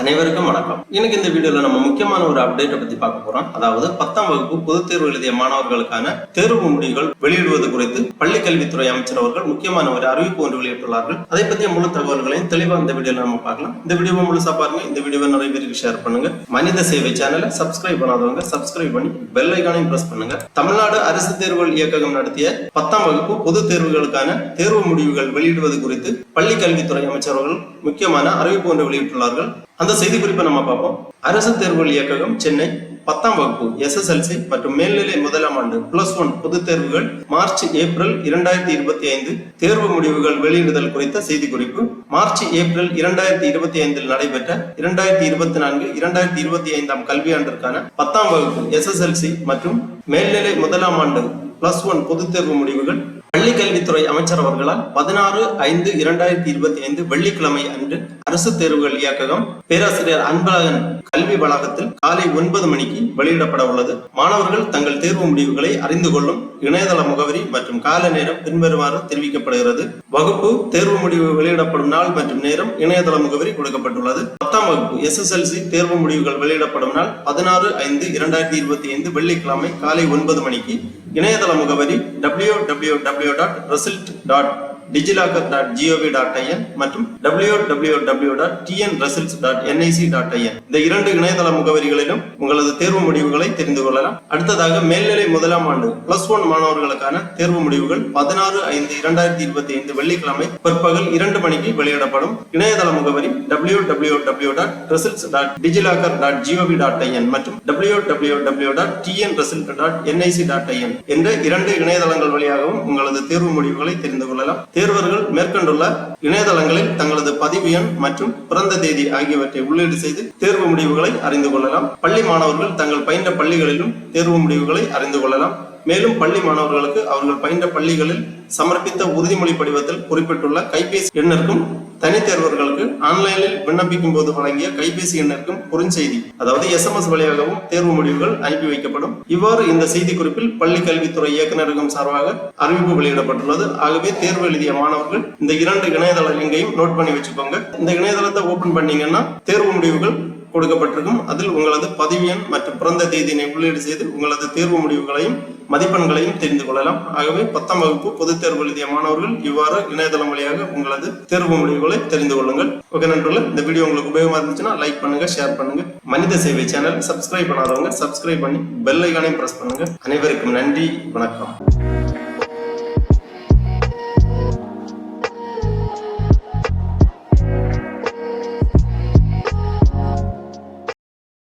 அனைவருக்கும் வணக்கம். இன்னைக்கு இந்த வீடியோல நம்ம முக்கியமான ஒரு அப்டேட்டை பத்தி பார்க்க போறோம். அதாவது பத்தாம் வகுப்பு பொதுத் தேர்வு எழுதிய மாணவர்களுக்கான தேர்வு முடிவுகள் வெளியிடுவது குறித்து பள்ளி கல்வித்துறை அமைச்சர் அவர்கள் முக்கியமான ஒரு அறிவிப்பு ஒன்று வெளியிட்டுள்ளார்கள். அதை பற்றிய முழு தகவல்களையும் தெளிவா இந்த வீடியோல நம்ம பார்க்கலாம். இந்த வீடியோவை முழுசா பாருங்க. இந்த வீடியோவை நிறைய பேருக்கு ஷேர் பண்ணுங்க. மனித சேவை சேனலை சப்ஸ்கிரைப் பண்ணாதவங்க சப்ஸ்கிரைப் பண்ணி பெல் ஐக்கானையும் பிரஸ் பண்ணுங்க. தமிழ்நாடு அரசு தேர்வுகள் இயக்ககம் நடத்திய பத்தாம் வகுப்பு பொது தேர்வுகளுக்கான தேர்வு முடிவுகள் வெளியிடுவது குறித்து பள்ளி கல்வித்துறை அமைச்சர் அவர்கள் முக்கியமான அறிவிப்பு ஒன்று வெளியிட்டுள்ளார்கள். அந்த செய்தி குறிப்பை நம்ம பார்ப்போம். அரசு தேர்வுகள் இயக்ககம் சென்னை. பத்தாம் வகுப்பு எஸ்எஸ்எல்சி மற்றும் மேல்நிலை முதலாம் ஆண்டு பிளஸ் ஒன் பொதுத் தேர்வுகள் மார்ச் ஏப்ரல் இரண்டாயிரத்தி இருபத்தி ஐந்து. தேர்வு முடிவுகள் வெளியிடுதல் குறித்த செய்தி குறிப்பு மார்ச் ஏப்ரல் இரண்டாயிரத்தி இருபத்தி ஐந்தில் நடைபெற்ற இரண்டாயிரத்தி இருபத்தி நான்கு இரண்டாயிரத்தி இருபத்தி ஐந்தாம் கல்வியாண்டிற்கான பத்தாம் வகுப்பு எஸ்எஸ்எல்சி மற்றும் மேல்நிலை முதலாம் ஆண்டு பிளஸ் ஒன் பொதுத் தேர்வு முடிவுகள் பள்ளி கல்வித்துறை அமைச்சர் அவர்களால் பதினாறு ஐந்து இரண்டாயிரத்தி இருபத்தி ஐந்து வெள்ளிக்கிழமை அன்று அரசு தேர்வுகள் இயக்ககம் பேராசிரியர் அன்பழகன் கல்வி வளாகத்தில் காலை ஒன்பது மணிக்கு வெளியிடப்பட உள்ளது. மாணவர்கள் தங்கள் தேர்வு முடிவுகளை அறிந்து கொள்ளும் இணையதள முகவரி மற்றும் கால நேரம் பின்வருமாறு தெரிவிக்கப்படுகிறது. வகுப்பு தேர்வு முடிவு வெளியிடப்படும் நாள் மற்றும் நேரம் இணையதள முகவரி கொடுக்கப்பட்டுள்ளது. பத்தாம் வகுப்பு எஸ்எஸ்எல்சி தேர்வு முடிவுகள் வெளியிடப்படும் நாள் பதினாறு ஐந்து இரண்டாயிரத்தி இருபத்தி ஐந்து வெள்ளிக்கிழமை காலை ஒன்பது மணிக்கு இணையதள முகவரி W W W dot result dot DigiLocker dot GOV dot IN மற்றும் W W W dot TN results dot NIC dot IN இந்த இரண்டு இணையதள முகவரிகளிலும் உங்களது தேர்வு முடிவுகளை தெரிந்து கொள்ளலாம். அடுத்ததாக மேல்நிலை முதலாம் ஆண்டு பிளஸ் ஒன் மாணவர்களுக்கான தேர்வு முடிவுகள் பதினாறு ஐந்து இரண்டாயிரத்தி இருபத்தி ஐந்து வெள்ளிக்கிழமை பிற்பகல் இரண்டு மணிக்கு வெளியிடப்படும். இணையதள முகவரி W W W dot results dot DigiLocker dot GOV dot IN மற்றும் W W W dot TN result dot NIC dot IN என்ற இரண்டு இணையதளங்கள் வழியாகவும் உங்களது தேர்வு முடிவுகளை தெரிந்து கொள்ளலாம். தேர்வர்கள் மேற்கொண்டுள்ள இணையதளங்களில் தங்களது பதிவு எண் மற்றும் பிறந்த தேதி ஆகியவற்றை உள்ளீடு செய்து தேர்வு முடிவுகளை அறிந்து கொள்ளலாம். பள்ளி மாணவர்கள் தங்கள் பயின்ற பள்ளிகளிலும் தேர்வு முடிவுகளை அறிந்து கொள்ளலாம். மேலும் பள்ளி மாணவர்களுக்கு அவர்கள் பயின்ற பள்ளிகளில் சமர்ப்பித்த உறுதிமொழி படிவத்தில் குறிப்பிட்டுள்ள கைபேசி எண்ணிற்கும் தனித்தேர்வர்களுக்கு ஆன்லைனில் விண்ணப்பிக்கும் போது வழங்கிய கைபேசி எண்ணிற்கும் குறுஞ்செய்தி அதாவது எஸ்எம்எஸ் வழியாகவும் தேர்வு முடிவுகள் அனுப்பி வைக்கப்படும். இவ்வாறு இந்த செய்தி குறிப்பில் பள்ளி கல்வித்துறை இயக்குநரகம் சார்பாக அறிவிப்பு வெளியிடப்பட்டுள்ளது. ஆகவே தேர்வு எழுதிய மாணவர்கள் இந்த இரண்டு இணையதள லிங்கையும் நோட் பண்ணி வச்சுக்கோங்க. இந்த இணையதளத்தை ஓபன் பண்ணீங்கன்னா தேர்வு முடிவுகள் கொடுக்கப்பட்டிருக்கும். அதில் உங்களது பதிவு எண் மற்றும் பிறந்த தேதியினை உள்ளீடு செய்து உங்களது தேர்வு முடிவுகளையும் மதிப்பெண்களையும் தெரிந்து கொள்ளலாம். ஆகவே பத்தாம் வகுப்பு பொதுத் தேர்வு எழுதிய மாணவர்கள் இவ்வாறு இணையதளம் வழியாக உங்களது தேர்வு முடிவுகளை தெரிந்து கொள்ளுங்கள். ஓகே நண்பர்களே இந்த வீடியோ உங்களுக்கு உபயோகமா இருந்துச்சுன்னா லைக் பண்ணுங்க ஷேர் பண்ணுங்க. மனித சேவை சேனல் சப்ஸ்கிரைப் பண்ணாதவங்க சப்ஸ்கிரைப் பண்ணி பெல் ஐக்கானையும் பிரஸ் பண்ணுங்க. அனைவருக்கும் நன்றி வணக்கம்.